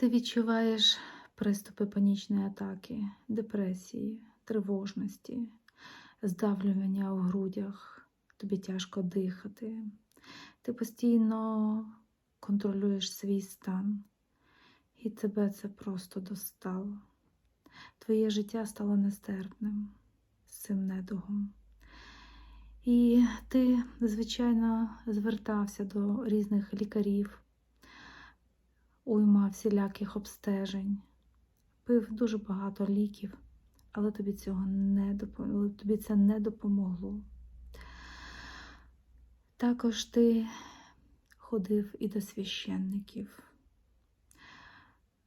Ти відчуваєш приступи панічної атаки, депресії, тривожності, здавлювання у грудях, тобі тяжко дихати. Ти постійно контролюєш свій стан, і тебе це просто достало. Твоє життя стало нестерпним з цим недугом. І ти, звичайно, звертався до різних лікарів, всіляких обстежень, пив дуже багато ліків, але тобі цього не допомогло, тобі це не допомогло. Також ти ходив і до священників,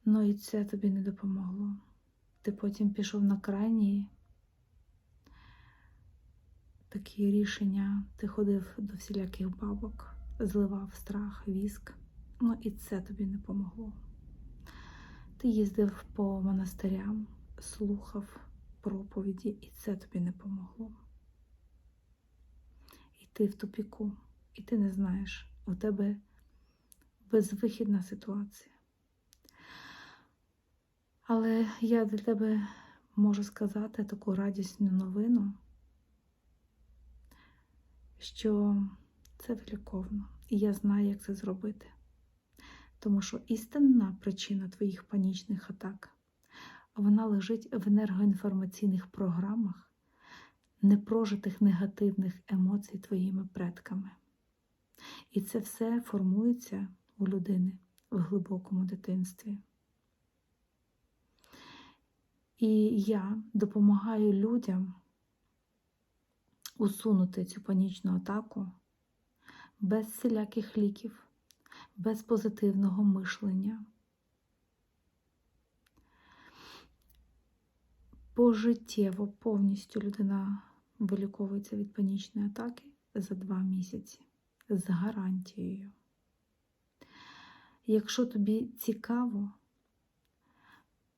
ну і це тобі не допомогло. Ти потім пішов на крайні такі рішення, ти ходив до всіляких бабок, зливав страх, віск, ну і це тобі не помогло. Ти їздив по монастирям, слухав проповіді, і це тобі не помогло. І ти в тупіку, і ти не знаєш, у тебе безвихідна ситуація. Але я для тебе можу сказати таку радісну новину, що це виліковно, і я знаю, як це зробити. Тому що істинна причина твоїх панічних атак вона лежить в енергоінформаційних програмах, непрожитих негативних емоцій твоїми предками. І це все формується у людини в глибокому дитинстві. І я допомагаю людям усунути цю панічну атаку без всіляких ліків, без позитивного мишлення. Пожиттєво повністю людина виліковується від панічної атаки за два місяці з гарантією. Якщо тобі цікаво,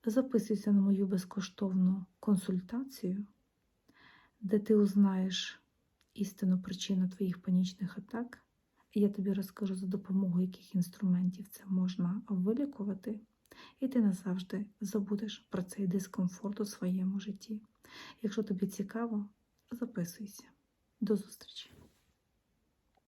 записуйся на мою безкоштовну консультацію, де ти узнаєш істинну причину твоїх панічних атак. Я тобі розкажу за допомогою яких інструментів це можна вилікувати, і ти назавжди забудеш про цей дискомфорт у своєму житті. Якщо тобі цікаво, записуйся. До зустрічі!